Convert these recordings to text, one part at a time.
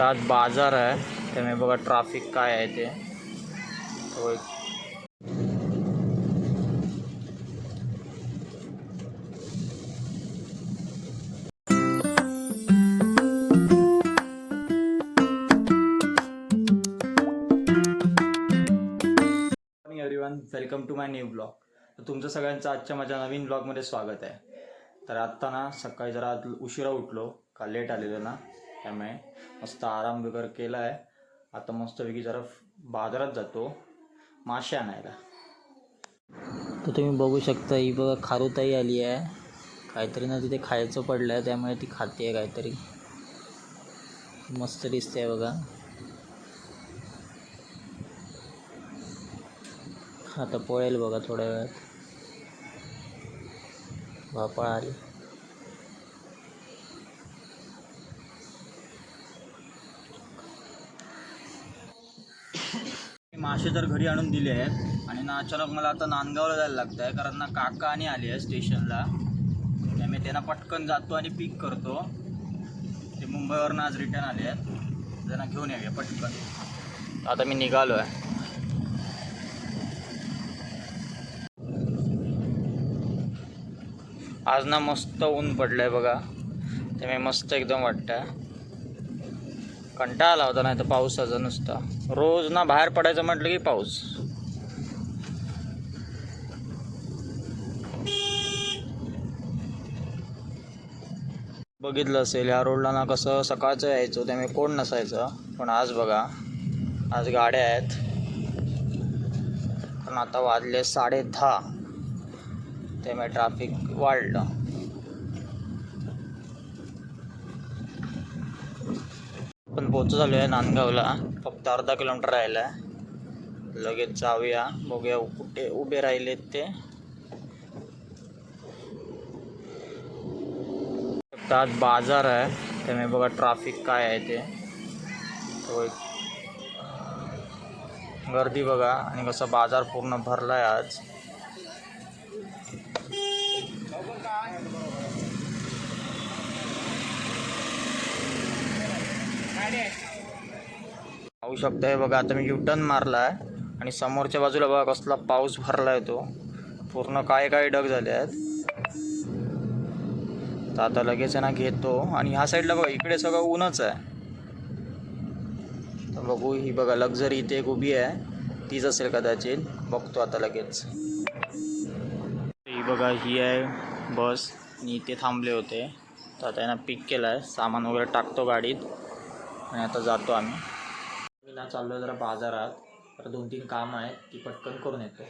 आता आज बाजार आहे. त्यामुळे बघा ट्राफिक काय आहे ते. Everyone welcome to my new blog तर तुमचं सगळ्यांचं आजच्या माझ्या नवीन ब्लॉगमध्ये स्वागत आहे. तर आत्ता ना सकाळी जरा उशिरा उठलो. का लेट आलेलो ना. त्यामुळे मस्त आराम वगैरे केला आहे आता मस्तपैकी जरा बाजारात जातो। मासे आणायला। तर तुम्ही बघू शकता ही बघा खारुताई आली आहे. काहीतरी ना तिथे खायचं पडलं आहे त्यामुळे ती खाते आहे काहीतरी. मस्त दिसते आहे बघा. आता पळेल बघा थोड्या वेळात. भापळ आली. मासे तर घरी आणून दिले आहेत. आणि ना अचानक मला आता नांदगावला जायला लागतं आहे कारण ना काका आणि आली आहे स्टेशनला. त्यामुळे त्यांना पटकन जातो आणि पिक करतो. ते मुंबईवरनं आज रिटर्न आले आहेत. त्यांना घेऊन येऊया पटकन. आता मी निघालो आहे. आज ना मस्त ऊन पडलं आहे बघा त्यामुळे मस्त एकदम वाटतं कंटाळा आला होता नाही तर पावसाचा नुसता. रोज ना बाहेर पडायचं म्हटलं की पाऊस. बघितलं असेल या रोडला ना कसं सकाळचं यायचं त्यामुळे कोण नसायचं पण आज बघा आज गाड्या आहेत. पण आता वाजले साडे दहा. त्यामुळे ट्रॅफिक वाढलं. पण पोहोच झालो आहे नांदगावला. फक्त अर्धा किलोमीटर राहिला आहे लगेच जाऊया, बघूया कुठे उभे राहिलेत ते. आज बाज़ार आहे. त्यामुळे बघा ट्रॅफिक काय आहे ते. तो गर्दी बघा. आणि कसं बाज़ार पूर्ण भरला आहे आज. पाहू शकताय बघा आता मी युटर्न मारला आहे आणि समोरच्या बाजूला बघा कसला पाऊस भरला आहे तो. पूर्ण काय काय डग झाले आहेत. तर आता लगेच आहे ना घेतो. आणि ह्या साईडला बघा इकडे सगळं ऊनच आहे. तर बघू ही बघा लक्झरी इथे एक उभी आहे. तीच असेल कदाचित. बघतो आता लगेच. ही बघा ही आहे बस. आणि इथे थांबले होते. तर आता यांना पिक केलं आहे सामान वगैरे टाकतो गाडीत. आणि आता जातो आम्ही. मी ना चाललो जरा बाजारात. तर दोन तीन कामं आहेत ती पटकन करून येतो.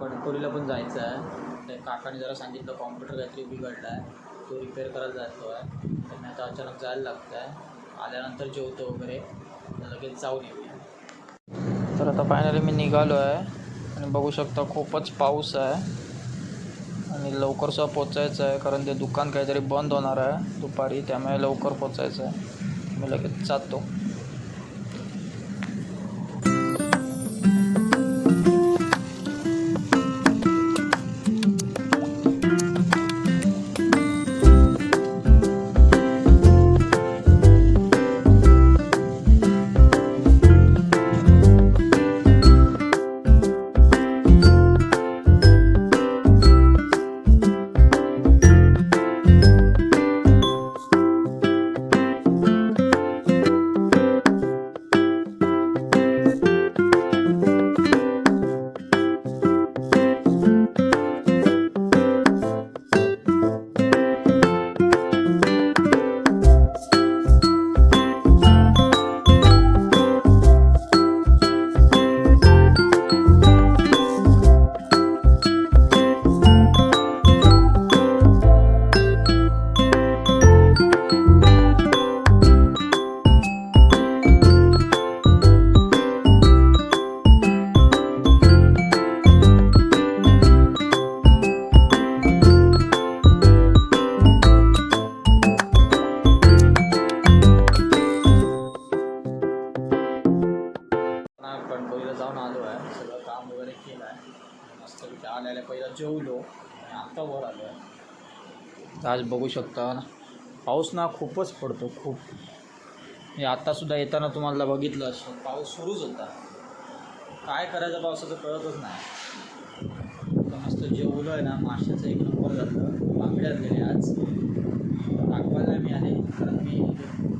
कणकोलीला पण जायचं आहे त्या काकाने जरा सांगितलं कॉम्प्युटर काहीतरी बिघडला आहे तो रिपेअर करायला जातो आहे त्यांना आता अचानक जायला लागतं आहे आल्यानंतर जेवतो वगैरे. लगेच जाऊन येऊया. तर आता फायनली मी निघालो आहे आणि बघू शकता खूपच पाऊस आहे. आणि लवकरसुद्धा पोचायचं आहे कारण ते दुकान काहीतरी बंद होणार आहे दुपारी त्यामुळे लवकर पोचायचं आहे. मी लगेच जातो. तिकडे जाऊन आलो आहे. सगळं काम वगैरे केलं आहे. मस्त तिथे आल्याला पहिला जेवलो आणि आत्ता वर आलो आहे. आज बघू शकता हो पाऊस ना खूपच पडतो खूप. हे आत्तासुद्धा येताना तुम्हाला बघितलं असं पाऊस सुरूच होता. काय करायचं पावसाचं कळतच नाही. तर मस्त जेवलं आहे ना. माशाचं एक नंबर झालं. बांगड्यात गेले आज. दाखवायला मी आले कारण मी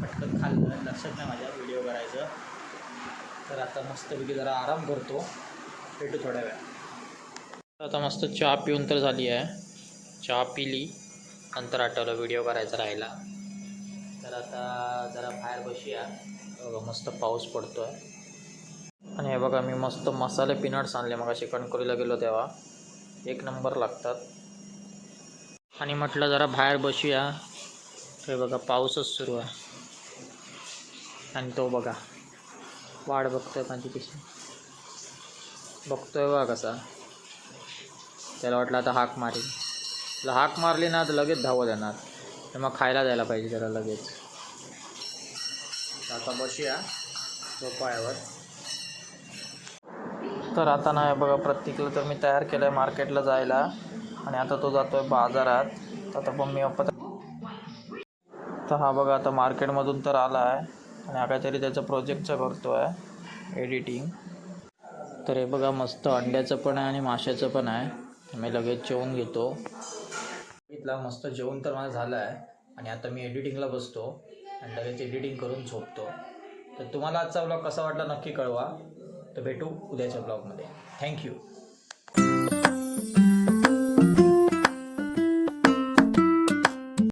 पटकन खाल्लं. लक्षात नाही माझ्या. व्हिडिओ करायचं. तर आता मस्तपैकी जरा आराम करतो. भेटू थोड्या वेळा आता मस्त चहा पिऊन तर झाली आहे. चहा पिली नंतर आठवलं व्हिडिओ करायचा राहिला. तर आता जरा बाहेर बसूया. बघा मस्त पाऊस पडतो आहे आणि हे बघा मी मस्त मसाले पिनट्स आणले. मग कणकोलीला गेलो तेव्हा. एक नंबर लागतात. आणि म्हटलं जरा बाहेर बसूया. हे बघा पाऊसच सुरू आहे. आणि तो बघा. वाढ बघतोय माझी कशी बघतोय बघा कसा त्याला वाटलं आता हाक मारेल. त्याला हाक मारली ना तर लगेच धावत येणार. तर मग खायला द्यायला पाहिजे त्याला लगेच. आता बसूया झोपाळ्यावर तर आता नाही बघा प्रत्येकला तर मी तयार केलं आहे मार्केटला जायला. आणि आता तो जातो आहे बाजारात. तर आता मम्मी पप्पा तर हा बघा आता मार्केटमधून तर आला आहे आणि हा काहीतरी त्याचा प्रोजेक्टचं करतो आहे एडिटिंग तर हे बघा मस्त अंड्याचं पण आहे आणि माशाचं पण आहे. मी लगेच जेवून घेतो. इथला मस्त जेवण तर माझं झालं आहे. आणि आता मी एडिटिंगला बसतो आणि लगेच एडिटिंग करून झोपतो. तर तुम्हाला आजचा ब्लॉग कसा वाटला नक्की कळवा. तर भेटू उद्याच्या ब्लॉगमध्ये थँक्यू